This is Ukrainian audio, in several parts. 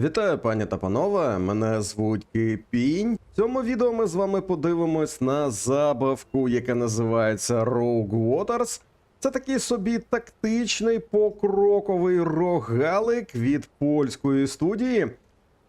Вітаю, пані та панове. Мене звуть Кипінь. В цьому відео ми з вами подивимось на забавку, яка називається Rogue Waters. Це такий собі тактичний покроковий рогалик від польської студії.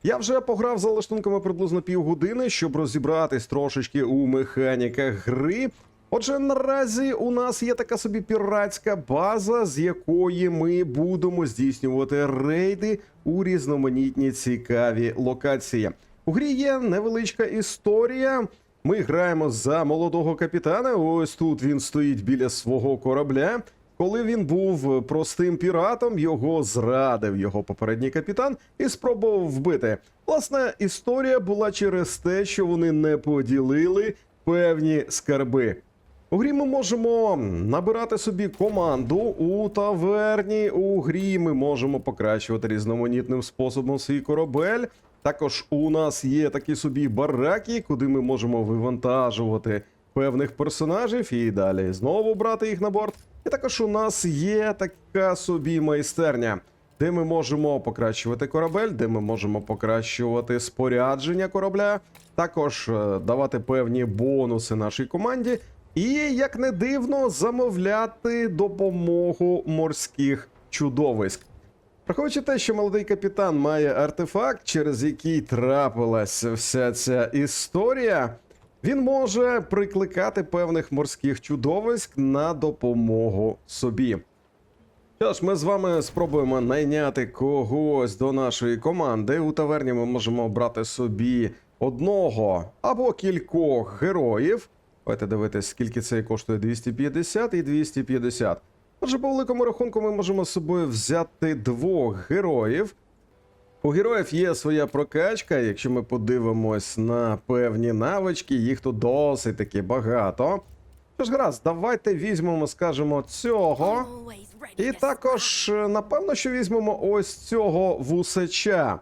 Я вже пограв за лаштунками приблизно півгодини, щоб розібратись трошечки у механіках гри. Отже, наразі у нас є така собі піратська база, з якої ми будемо здійснювати рейди у різноманітні цікаві локації. У грі є невеличка історія. Ми граємо за молодого капітана. Ось тут він стоїть біля свого корабля. Коли він був простим піратом, його зрадив його попередній капітан і спробував вбити. Власне, історія була через те, що вони не поділили певні скарби. У грі ми можемо набирати собі команду у таверні. У грі ми можемо покращувати різноманітним способом свій корабель. Також у нас є такі собі бараки, куди ми можемо вивантажувати певних персонажів і далі знову брати їх на борт. І також у нас є така собі майстерня, де ми можемо покращувати корабель, де ми можемо покращувати спорядження корабля, також е, давати певні бонуси нашій команді. І, як не дивно, замовляти допомогу морських чудовиськ. Враховуючи те, що молодий капітан має артефакт, через який трапилась вся ця історія, він може прикликати певних морських чудовиськ на допомогу собі. Що ж, ми з вами спробуємо найняти когось до нашої команди. У таверні ми можемо обрати собі одного або кількох героїв. Давайте дивитись, скільки це коштує 250 і 250. Отже, по великому рахунку ми можемо з собою взяти двох героїв. У героїв є своя прокачка. Якщо ми подивимось на певні навички, їх тут досить таки багато. Що ж, гаразд, давайте візьмемо, скажімо, цього. І також, е, напевно, що візьмемо ось цього вусача.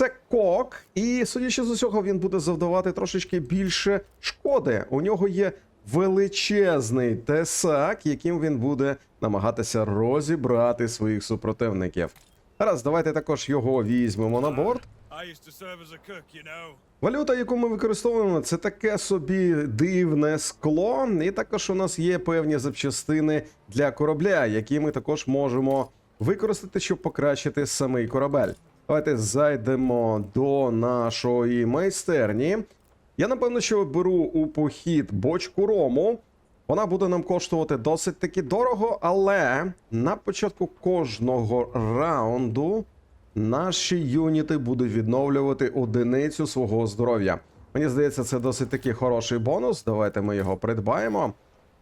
Це кок, і судячи з усього, він буде завдавати трошечки більше шкоди. У нього є величезний тесак, яким він буде намагатися розібрати своїх супротивників. Гаразд, давайте також його візьмемо на борт. Валюта, яку ми використовуємо, це таке собі дивне скло, і також у нас є певні запчастини для корабля, які ми також можемо використати, щоб покращити самий корабель. Давайте зайдемо до нашої майстерні. Я напевно, що беру у похід бочку рому. Вона буде нам коштувати досить таки дорого, але на початку кожного раунду наші юніти будуть відновлювати одиницю свого здоров'я. Мені здається, це досить таки хороший бонус. Давайте ми його придбаємо.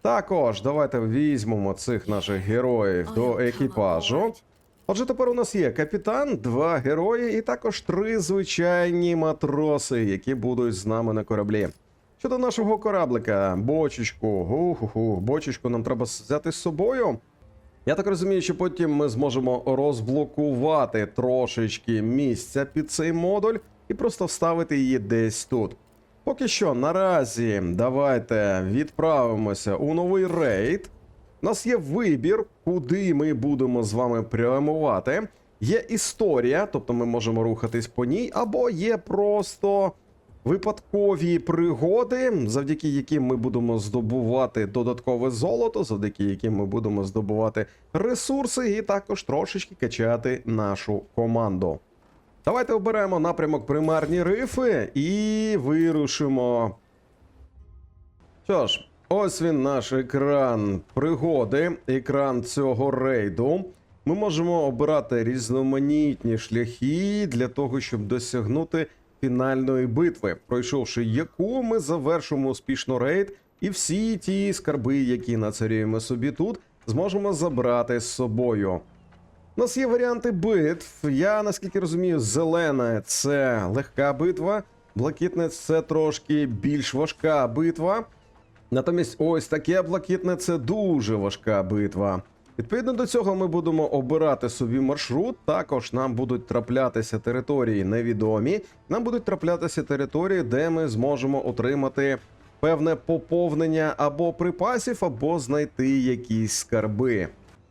Також давайте візьмемо цих наших героїв до екіпажу. Отже, тепер у нас є капітан, два герої і також три звичайні матроси, які будуть з нами на кораблі. Щодо нашого кораблика, бочечку, гу-ху-ху, бочечку нам треба взяти з собою. Я так розумію, що потім ми зможемо розблокувати трошечки місця під цей модуль і просто вставити її десь тут. Поки що, наразі давайте відправимося у новий рейд. У нас є вибір, куди ми будемо з вами прямувати. Є історія, тобто ми можемо рухатись по ній, або є просто випадкові пригоди, завдяки яким ми будемо здобувати додаткове золото, завдяки яким ми будемо здобувати ресурси і також трошечки качати нашу команду. Давайте оберемо напрямок примарні рифи і вирушимо. Що ж, ось він наш екран пригоди, екран цього рейду. Ми можемо обирати різноманітні шляхи для того, щоб досягнути фінальної битви, пройшовши яку ми завершимо успішно рейд, і всі ті скарби, які нацарюємо собі тут, зможемо забрати з собою. У нас є варіанти битв. Я наскільки розумію, зелена це легка битва, блакитне це трошки більш важка битва. Натомість, ось таке блакитне це дуже важка битва. Відповідно до цього, ми будемо обирати собі маршрут. Також нам будуть траплятися території невідомі. Нам будуть траплятися території, де ми зможемо отримати певне поповнення або припасів, або знайти якісь скарби.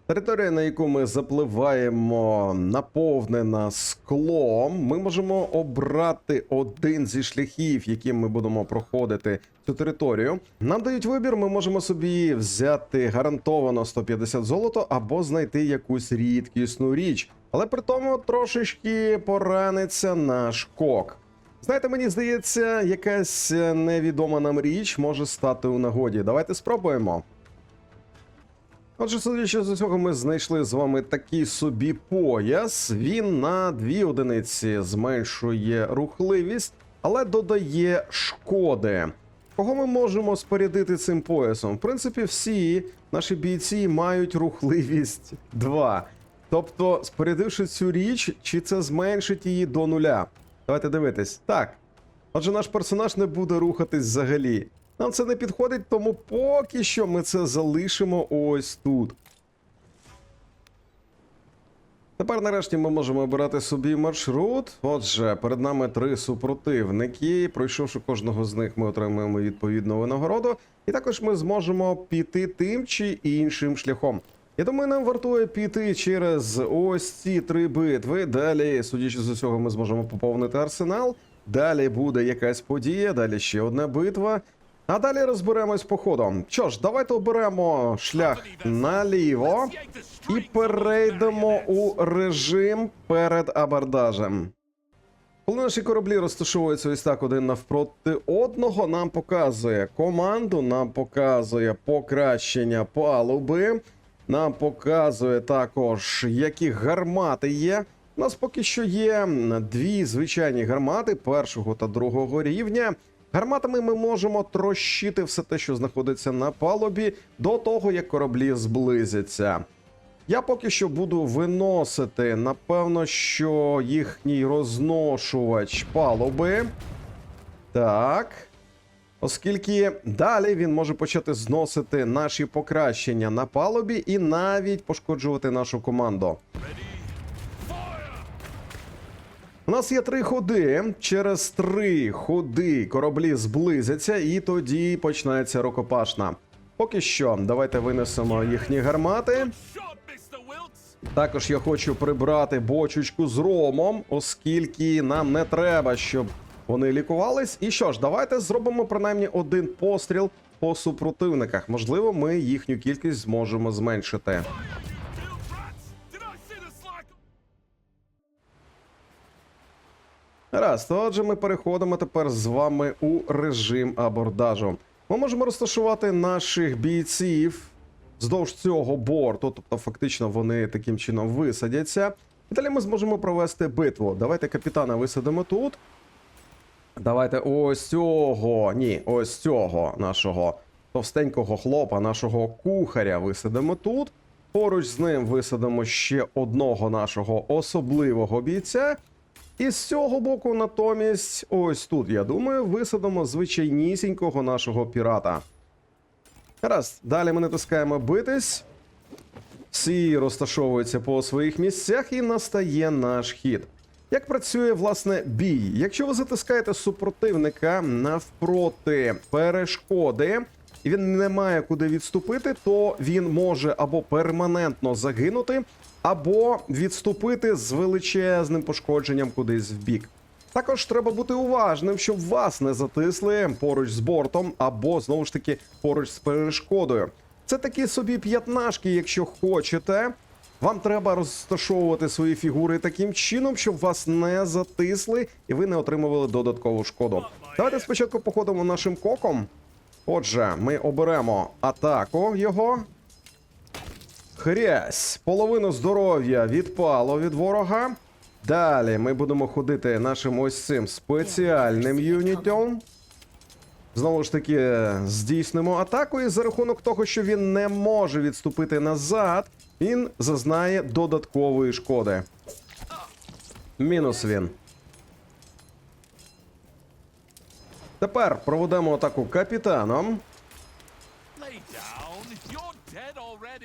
Територія, на яку ми запливаємо, наповнена склом. Ми можемо обрати один зі шляхів, яким ми будемо проходити цю територію. Нам дають вибір, ми можемо собі взяти гарантовано 150 золото або знайти якусь рідкісну річ. Але при тому трошечки пораниться наш кок. Знаєте, мені здається, якась е, невідома нам річ може стати у нагоді. Давайте спробуємо. Отже, судячи з усього, ми знайшли з вами такий собі пояс. Він на дві одиниці зменшує рухливість, але додає шкоди. Кого ми можемо спорядити цим поясом? В принципі, всі наші бійці мають рухливість 2. Тобто, спорядивши цю річ, чи це зменшить її до нуля? Давайте дивитись. Так. Отже, наш персонаж не буде рухатись взагалі. Нам це не підходить, тому поки що ми це залишимо ось тут. Тепер нарешті ми можемо обирати собі маршрут. Отже, перед нами три супротивники. Пройшовши кожного з них, ми отримаємо відповідну винагороду. І також ми зможемо піти тим чи іншим шляхом. Я думаю, нам вартує піти через ось ці три битви. Далі, судячи з усього, ми зможемо поповнити арсенал. Далі буде якась подія, далі ще одна битва. А далі розберемось по ходу. Що ж, давайте оберемо шлях наліво і перейдемо у режим перед абордажем. Коли наші кораблі розташовуються ось так один навпроти одного, нам показує команду, нам показує покращення палуби, нам показує також, які гармати є. У нас поки що є дві звичайні гармати першого та другого рівня. Гарматами ми можемо трощити все те, що знаходиться на палубі, до того як кораблі зблизяться. Я поки що буду виносити, напевно, що їхній розношувач палуби. Так. Оскільки далі він може почати зносити наші покращення на палубі і навіть пошкоджувати нашу команду. У нас є три ходи. Через три ходи кораблі зблизяться, і тоді почнеться рукопашна. Поки що, давайте винесемо їхні гармати. Також я хочу прибрати бочечку з ромом, оскільки нам не треба, щоб вони лікувались. І що ж, давайте зробимо принаймні один постріл по супротивниках. Можливо, ми їхню кількість зможемо зменшити. Раз, то отже, ми переходимо тепер з вами у режим абордажу. Ми можемо розташувати наших бійців вздовж цього борту, тобто фактично вони таким чином висадяться. І далі ми зможемо провести битву. Давайте капітана висадимо тут. Давайте ось цього. Ні, ось цього нашого товстенького хлопа, нашого кухаря висадимо тут. Поруч з ним висадимо ще одного нашого особливого бійця. І з цього боку, натомість, ось тут, я думаю, висадимо звичайнісінького нашого пірата. Раз, далі ми натискаємо битись. Всі розташовуються по своїх місцях і настає наш хід. Як працює власне бій? Якщо ви затискаєте супротивника навпроти перешкоди, і він не має куди відступити, то він може або перманентно загинути, або відступити з величезним пошкодженням кудись в бік. Також треба бути уважним, щоб вас не затисли поруч з бортом, або знову ж таки поруч з перешкодою. Це такі собі п'ятнашки, якщо хочете. Вам треба розташовувати свої фігури таким чином, щоб вас не затисли і ви не отримували додаткову шкоду. Давайте спочатку походимо нашим коком. Отже, ми оберемо атаку його. Хрясь. Половину здоров'я відпало від ворога. Далі ми будемо ходити нашим ось цим спеціальним юнітом. Знову ж таки, здійснимо атаку, і за рахунок того, що він не може відступити назад, він зазнає додаткової шкоди. Мінус він. Тепер проведемо атаку капітаном.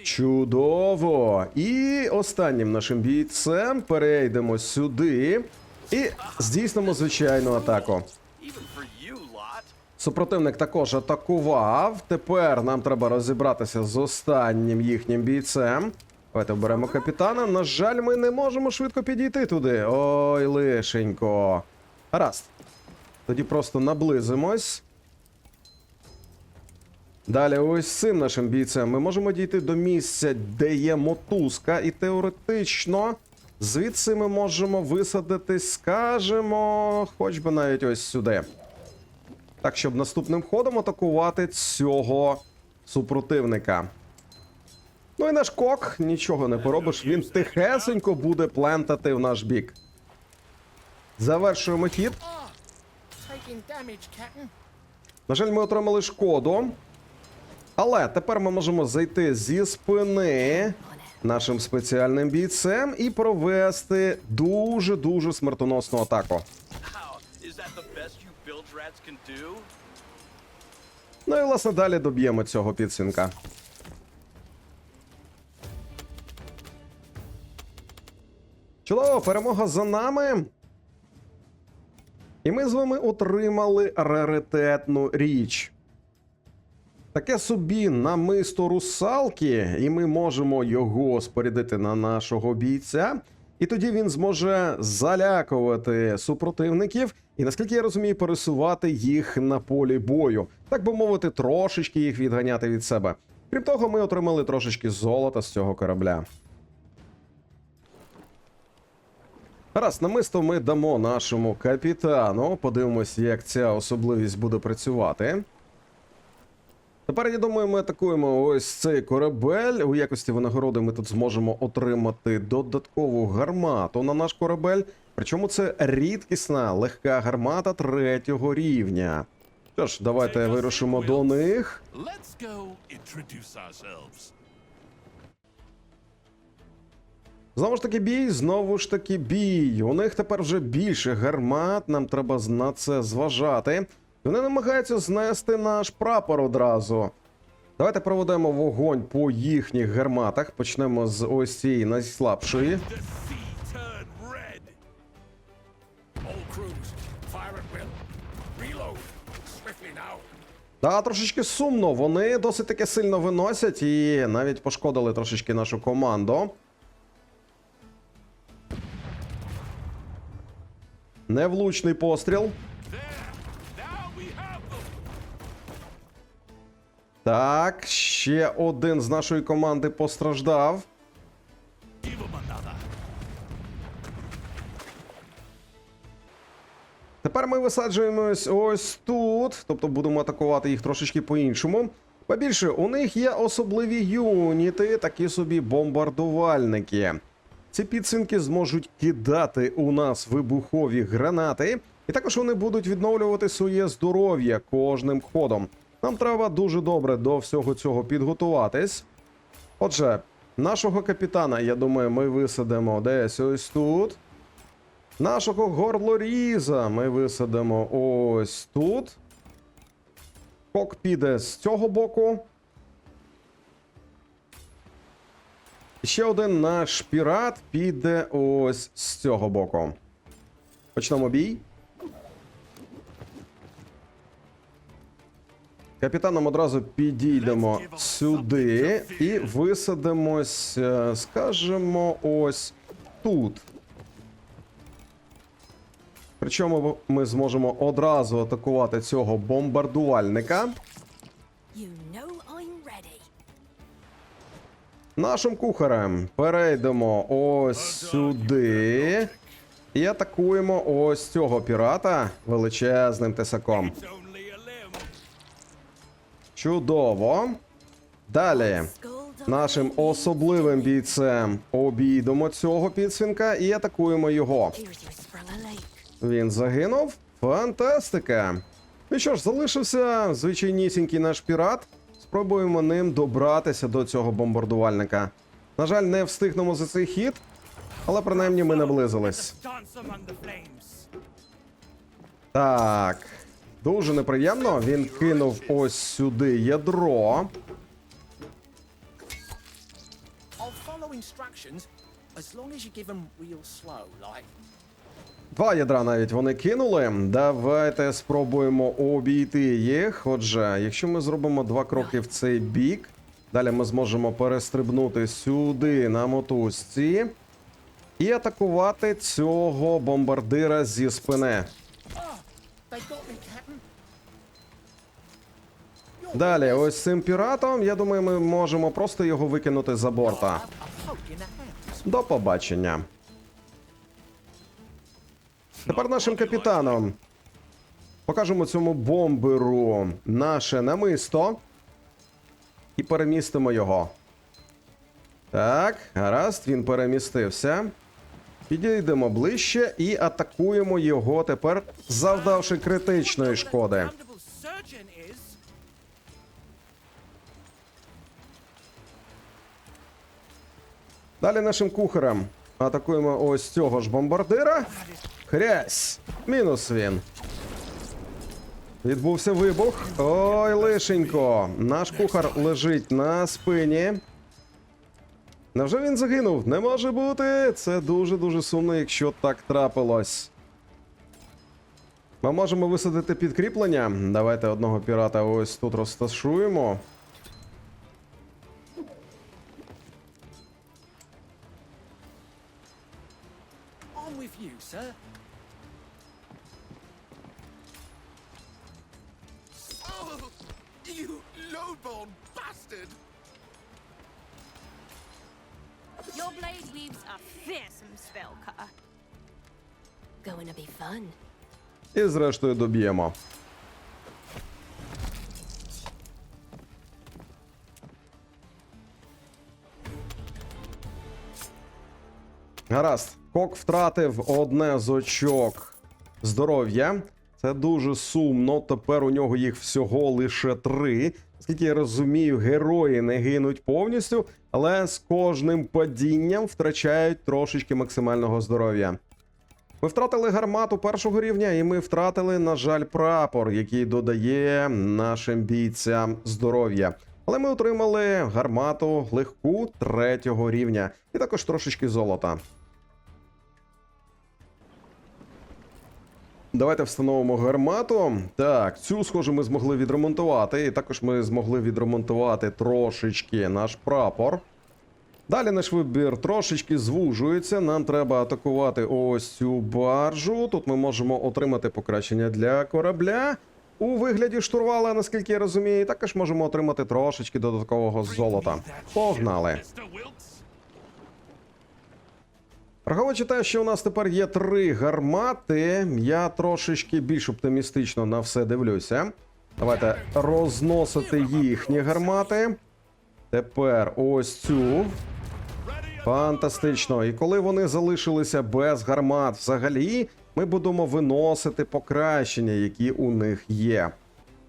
Чудово! І останнім нашим бійцем перейдемо сюди і здійснимо звичайну атаку. Супротивник також атакував. Тепер нам треба розібратися з останнім їхнім бійцем. Давайте оберемо капітана. На жаль, ми не можемо швидко підійти туди. Ой, лишенько. Гаразд. Тоді просто наблизимось. Далі, ось цим нашим бійцем ми можемо дійти до місця, де є мотузка, і теоретично звідси ми можемо висадитись, скажемо, хоч би навіть ось сюди. Так, щоб наступним ходом атакувати цього супротивника. Ну і наш кок, нічого не поробиш, він тихесенько буде плентати в наш бік. Завершуємо хід. На жаль, ми отримали шкоду. Але тепер ми можемо зайти зі спини нашим спеціальним бійцем і провести дуже-дуже смертоносну атаку. Ну і власне далі доб'ємо цього підсвінка. Чудово, перемога за нами. І ми з вами отримали раритетну річ. Таке собі намисто русалки, і ми можемо його спорядити на нашого бійця. І тоді він зможе залякувати супротивників, і наскільки я розумію, пересувати їх на полі бою, так би мовити, трошечки їх відганяти від себе. Крім того, ми отримали трошечки золота з цього корабля. Раз, намисто ми дамо нашому капітану. Подивимось, як ця особливість буде працювати. Тепер, я думаю, ми атакуємо ось цей корабель. У якості винагороди ми тут зможемо отримати додаткову гармату на наш корабель. Причому це рідкісна легка гармата третього рівня. Що ж, давайте вирушимо до них. Знову ж таки, бій, знову ж таки, бій. У них тепер вже більше гармат, нам треба на це зважати. Вони намагаються знести наш прапор одразу. Давайте проведемо вогонь по їхніх гарматах. Почнемо з ось цієї найслабшої. Та трошечки сумно. Вони досить таки сильно виносять і навіть пошкодили трошечки нашу команду. Невлучний постріл. Так, ще один з нашої команди постраждав. Тепер ми висаджуємось ось тут, тобто будемо атакувати їх трошечки по-іншому. Побільше, у них є особливі юніти, такі собі бомбардувальники. Ці підсвінки зможуть кидати у нас вибухові гранати, і також вони будуть відновлювати своє здоров'я кожним ходом. Нам треба дуже добре до всього цього підготуватись. Отже, нашого капітана, я думаю, ми висадимо десь ось тут. Нашого горлоріза ми висадимо ось тут. Кок піде з цього боку. Ще один наш пірат піде ось з цього боку. Почнемо бій. Капітаном одразу підійдемо сюди і висадимось, е, скажімо, ось тут. Причому ми зможемо одразу атакувати цього бомбардувальника. Нашим кухарем перейдемо ось сюди. І атакуємо ось цього пірата величезним тесаком. Чудово. Далі. Нашим особливим бійцем обійдемо цього підсвінка і атакуємо його. Він загинув. Фантастика! Ну що ж, залишився звичайнісінький наш пірат. Спробуємо ним добратися до цього бомбардувальника. На жаль, не встигнемо за цей хід, але принаймні ми наблизились. Так. Дуже неприємно. Він кинув ось сюди ядро. As long as you give them real slow, like. Два ядра навіть вони кинули. Давайте спробуємо обійти їх. Отже, якщо ми зробимо два кроки в цей бік, Далі ми зможемо перестрибнути сюди на мотузці і атакувати цього бомбардира зі спини. Далі, ось цим піратом, я думаю, ми можемо просто його викинути за борта. До побачення. Тепер нашим капітаном. Покажемо цьому бомберу наше намисто. І перемістимо його. Так, гаразд, він перемістився. Підійдемо ближче і атакуємо його тепер, завдавши критичної шкоди. Далі нашим кухарем атакуємо ось цього ж бомбардира. Хрясь! Мінус він. Відбувся вибух. Ой, лишенько. Наш кухар лежить на спині. Невже він загинув? Не може бути. Це дуже-дуже сумно, якщо так трапилось. Ми можемо висадити підкріплення. Давайте одного пірата ось тут розташуємо. I'm. Bastard! Your blade weaves a fearsome spell cutter. Going to be fun. І зрештою доб'ємо. Гаразд. Кок втратив одне з очок здоров'я. Це дуже сумно. Тепер у нього їх всього лише три. Скільки я розумію, герої не гинуть повністю, але з кожним падінням втрачають трошечки максимального здоров'я. Ми втратили гармату першого рівня, і ми втратили, на жаль, прапор, який додає нашим бійцям здоров'я. Але ми отримали гармату легку третього рівня і також трошечки золота. Давайте встановимо гармату. Так, цю, схоже, ми змогли відремонтувати. І також ми змогли відремонтувати трошечки наш прапор. Далі наш вибір трошечки звужується. Нам треба атакувати ось цю баржу. Тут ми можемо отримати покращення для корабля у вигляді штурвала, наскільки я розумію. І також можемо отримати трошечки додаткового золота. Погнали! Враховуючи те, що у нас тепер є три гармати, я трошечки більш оптимістично на все дивлюся. Давайте розносити їхні гармати. Тепер ось цю. Фантастично. І коли вони залишилися без гармат взагалі, ми будемо виносити покращення, які у них є.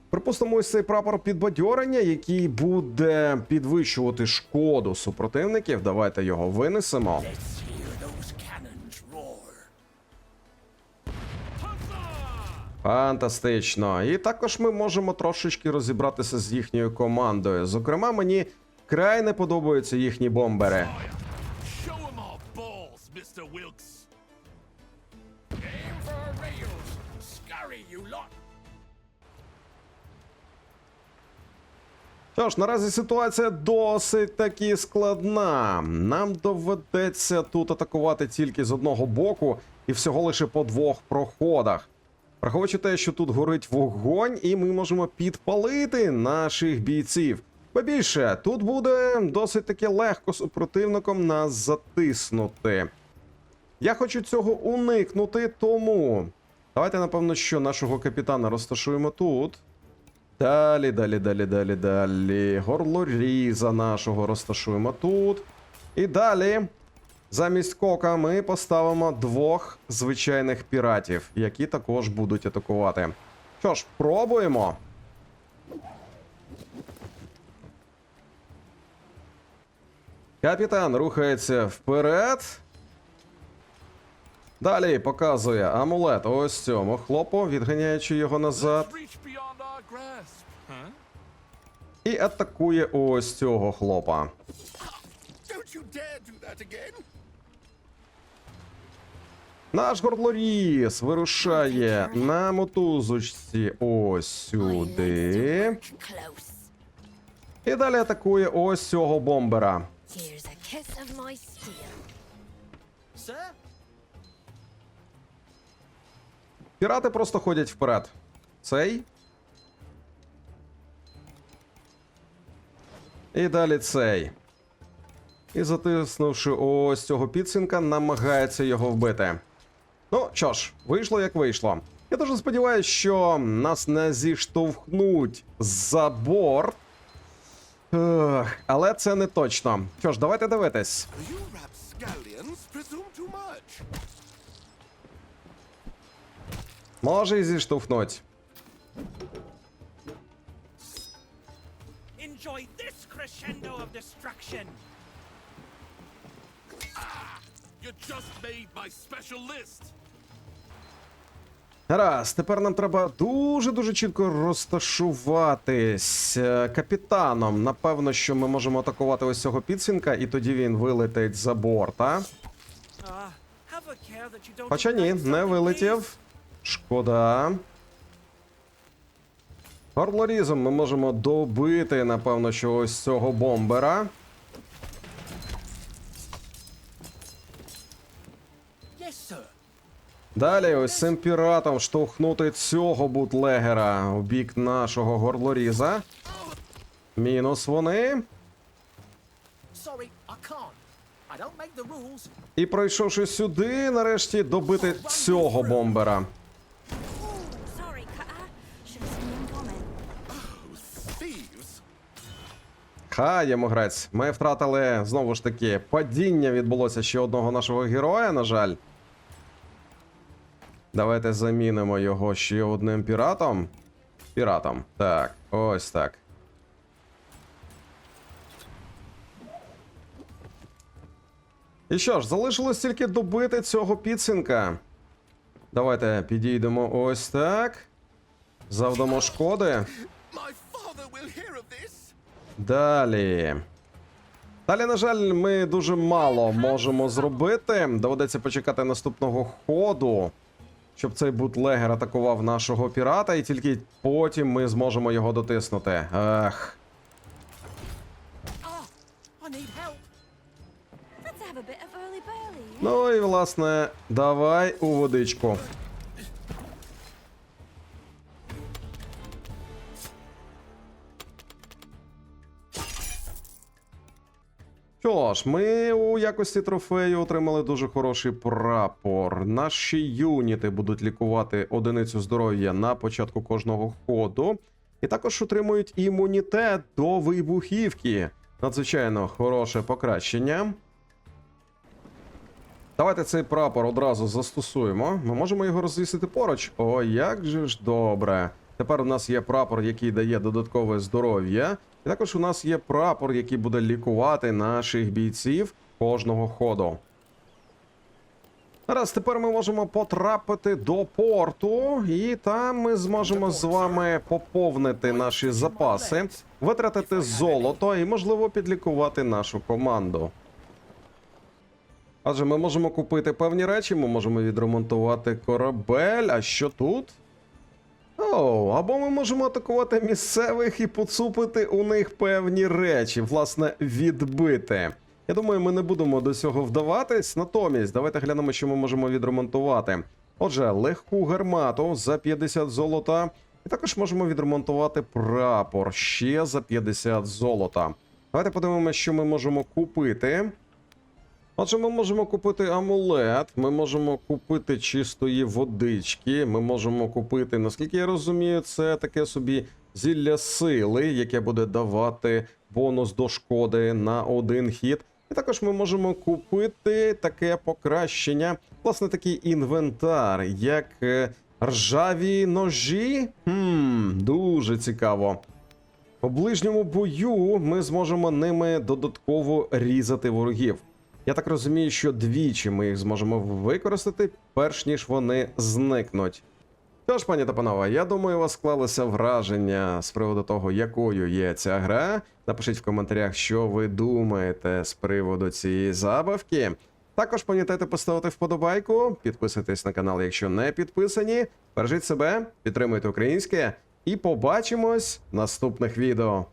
Припустимо, ось цей прапор підбадьорення, який буде підвищувати шкоду супротивників. Давайте його винесемо. Фантастично. І також ми можемо трошечки розібратися з їхньою командою. Зокрема, мені край не подобаються їхні бомбери. Що ж, наразі ситуація досить таки складна. Нам доведеться тут атакувати тільки з одного боку і всього лише по двох проходах. Враховуючи те, що тут горить вогонь, і ми можемо підпалити наших бійців. Побільше, тут буде досить таки легко супротивником нас затиснути. Я хочу цього уникнути, тому давайте, напевно, що нашого капітана розташуємо тут. Далі, далі, далі, далі, далі. Горлоріза нашого розташуємо тут. І далі, замість кока, ми поставимо двох звичайних піратів, які також будуть атакувати. Що ж, пробуємо. Капітан рухається вперед. Далі показує амулет ось цьому хлопу, відганяючи його назад. І атакує ось цього хлопа. Наш горлоріз вирушає на мотузочці ось сюди. І далі атакує ось цього бомбера. Пірати просто ходять вперед. Цей. І далі цей. І затиснувши ось цього підсинка, намагається його вбити. Ну що ж, вийшло як вийшло. Я дуже сподіваюся, що нас не зіштовхнуть за борт. Ех, але це не точно. Що ж, давайте дивитись. Може і зіштовхнуть. Enjoy this crescendo of destruction. You just made my special list. Раз, тепер нам треба дуже-дуже чітко розташуватись е, капітаном. Напевно, що ми можемо атакувати ось цього підсвінка, і тоді він вилетить за борта. Хоча ні, не вилетів. Шкода. Горлорізом ми можемо добити, напевно, що ось цього бомбера. Далі ось цим піратом штовхнути цього бутлегера у бік нашого горлоріза. Мінус вони. І пройшовши сюди, нарешті добити цього бомбера. Йому грець. Ми втратили знову ж таки падіння відбулося ще одного нашого героя, на жаль. Давайте замінимо його ще одним піратом. Піратом. Так, ось так. І що ж, залишилось тільки добити цього підсинка. Давайте підійдемо ось так. Завдамо шкоди. Далі. Далі, на жаль, ми дуже мало можемо зробити. Доведеться почекати наступного ходу, щоб цей бутлегер атакував нашого пірата, і тільки потім ми зможемо його дотиснути. Ех. Ah? Ну і власне, давай у водичку. Що ж, ми у якості трофею отримали дуже хороший прапор. Наші юніти будуть лікувати одиницю здоров'я на початку кожного ходу. І також отримують імунітет до вибухівки. Надзвичайно хороше покращення. Давайте цей прапор одразу застосуємо. Ми можемо його розвісити поруч. О, як же ж добре. Тепер у нас є прапор, який дає додаткове здоров'я. І також у нас є прапор, який буде лікувати наших бійців кожного ходу. Раз, тепер ми можемо потрапити до порту, і там ми зможемо з вами поповнити наші запаси, витратити золото і, можливо, підлікувати нашу команду. Адже ми можемо купити певні речі, ми можемо відремонтувати корабель. А що тут? О, або ми можемо атакувати місцевих і поцупити у них певні речі, власне, відбити. Я думаю, ми не будемо до цього вдаватись. Натомість, давайте глянемо, що ми можемо відремонтувати. Отже, легку гармату за 50 золота. І також можемо відремонтувати прапор ще за 50 золота. Давайте подивимося, що ми можемо купити. Отже, ми можемо купити амулет, ми можемо купити чистої водички, ми можемо купити, наскільки я розумію, це таке собі зілля сили, яке буде давати бонус до шкоди на один хід. І також ми можемо купити таке покращення, власне, такий інвентар, як е, ржаві ножі. Хм, дуже цікаво. У ближньому бою ми зможемо ними додатково різати ворогів. Я так розумію, що двічі ми їх зможемо використати, перш ніж вони зникнуть. Тож, пані та панове, я думаю, у вас склалося враження з приводу того, якою є ця гра. Напишіть в коментарях, що ви думаєте з приводу цієї забавки. Також пам'ятайте поставити вподобайку, підписуйтесь на канал, якщо не підписані. Бережіть себе, підтримуйте українське і побачимось в наступних відео.